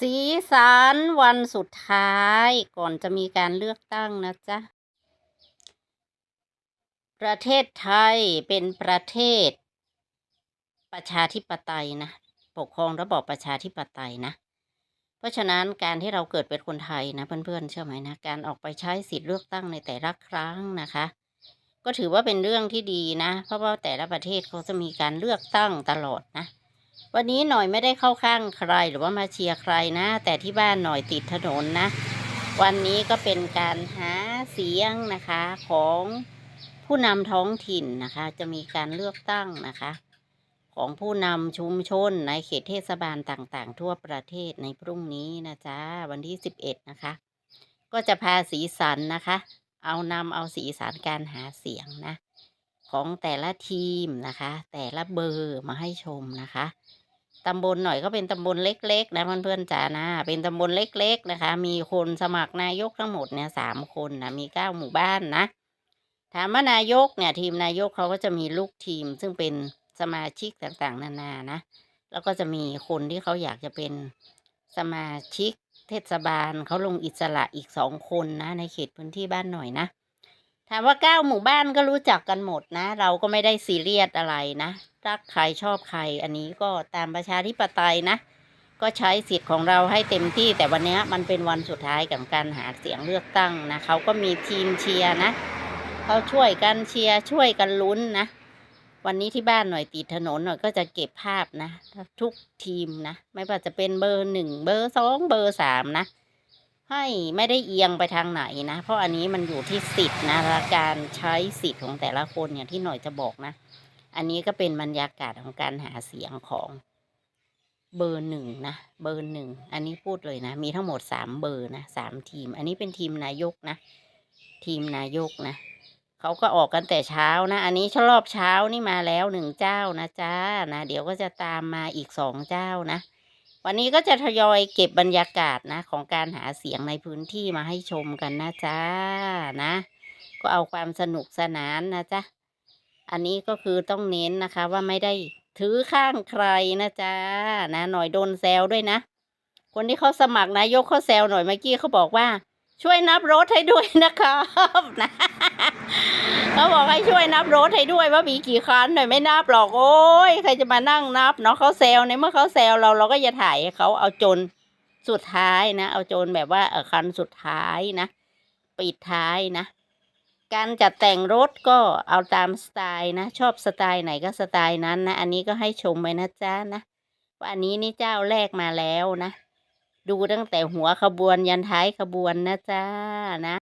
สีสันวันสุดท้ายก่อนจะมีการเลือกตั้งนะจ๊ะ ประเทศไทยเป็นประเทศ ประชาธิปไตยนะ ปกครองระบอบประชาธิปไตยนะ เพราะฉะนั้นการที่เราเกิดเป็นคนไทยนะเพื่อนๆเชื่อไหมนะ การออกไปใช้สิทธิ์เลือกตั้งในแต่ละครั้งนะคะ ก็ถือว่าเป็นเรื่องที่ดีนะ เพราะว่าแต่ละประเทศเขาจะมีการเลือกตั้งตลอดนะ วันนี้หน่อยไม่ได้เข้าข้างใครหรือว่ามาเชียร์ใครนะ แต่ที่บ้านหน่อยติดถนนนะ วันนี้ก็เป็นการหาเสียงนะคะของผู้นำท้องถิ่นนะคะ จะมีการเลือกตั้งนะคะ ของผู้นำชุมชนในเขตเทศบาลต่างๆ ทั่วประเทศในพรุ่งนี้นะจ๊ะวันที่ 11 นะคะ ก็จะพาสีสันนะคะ เอานำเอาสีสันการหาเสียงนะ ของแต่ละทีมนะคะ แต่ละเบอร์มาให้ชมนะคะ ตำบลหน่อยก็เป็นตำบลเล็ก ๆ นะเพื่อนๆจ๋านะเป็นตำบลเล็ก ๆ นะคะ มีคนสมัครนายกทั้งหมดเนี่ยสามคนนะมีเก้าหมู่บ้านนะถามว่านายกเนี่ยทีมนายกเขาก็จะมีลูกทีม ซึ่งเป็นสมาชิกต่างๆ นานานะแล้วก็จะมีคนที่เขาอยากจะเป็นสมาชิกเทศบาลเขาลงอิสระอีกสองคนนะ ในเขตพื้นที่บ้านหน่อยนะถามว่าเก้าหมู่บ้านก็รู้จักกันหมดนะ เราก็ไม่ได้ซีเรียสอะไรนะ รักใครชอบใคร อันนี้ก็ตามประชาธิปไตยนะ ก็ใช้สิทธิ์ของเราให้เต็มที่ แต่วันนี้มันเป็นวันสุดท้ายกับการหาเสียงเลือกตั้งนะเขาก็มีทีมเชียร์นะเขาช่วยกันเชียร์ช่วยกันลุ้นนะวันนี้ที่บ้านหน่อยติดถนนหน่อยก็จะเก็บภาพนะ ทุกทีมนะ ไม่ว่าจะเป็นเบอร์หนึ่งเบอร์สองเบอร์สามนะ ให้ไม่ได้เอียงไปทางไหนนะ เพราะอันนี้มันอยู่ที่สิทธิ์นะการใช้สิทธิ์ของแต่ละคนอย่างที่หน่อยจะบอกนะ อันนี้ก็เป็นบรรยากาศของการหาเสียงของเบอร์หนึ่งนะ เบอร์หนึ่ง อันนี้พูดเลยนะ มีทั้งหมดสามเบอร์นะสามทีม อันนี้เป็นทีมนายกนะ ทีมนายกนะ เขาก็ออกกันแต่เช้านะ อันนี้ชรอบเช้านี่มาแล้วหนึ่งเจ้านะจ้านะ เดี๋ยวก็จะตามมาอีกสองเจ้านะ วันนี้ก็จะทยอยเก็บบรรยากาศนะ ของการหาเสียงในพื้นที่มาให้ชมกันนะจ้านะ ก็เอาความสนุกสนานนะจ๊ะ อันนี้ก็คือต้องเน้นนะคะว่าไม่ได้ถือข้างใครนะจ๊ะนะ หน่อยโดนแซวด้วยนะ คนที่เขาสมัครนายกเขาแซวหน่อยเมื่อกี้เขาบอกว่า ช่วยนับรถให้ด้วยนะครับนะเขาบอกให้ช่วยนับรถให้ด้วยว่ามีกี่คันหน่อยไม่นับหรอกโอ้ยใครจะมานั่งนับเนาะเขาแซวในเมื่อเขาแซวเราเราก็อย่าถ่ายเขาเอาจนสุดท้ายนะ เอาจนแบบว่าคันสุดท้ายนะ ปิดท้ายนะ การจัดแต่งรถก็เอาตามสไตล์นะ ชอบสไตล์ไหนก็สไตล์นั้นนะ อันนี้ก็ให้ชมไว้นะจ๊ะนะว่าอันนี้นี่เจ้าแรกมาแล้วนะ ดูตั้งแต่หัวขบวนยันท้ายขบวนนะจ๊ะนะ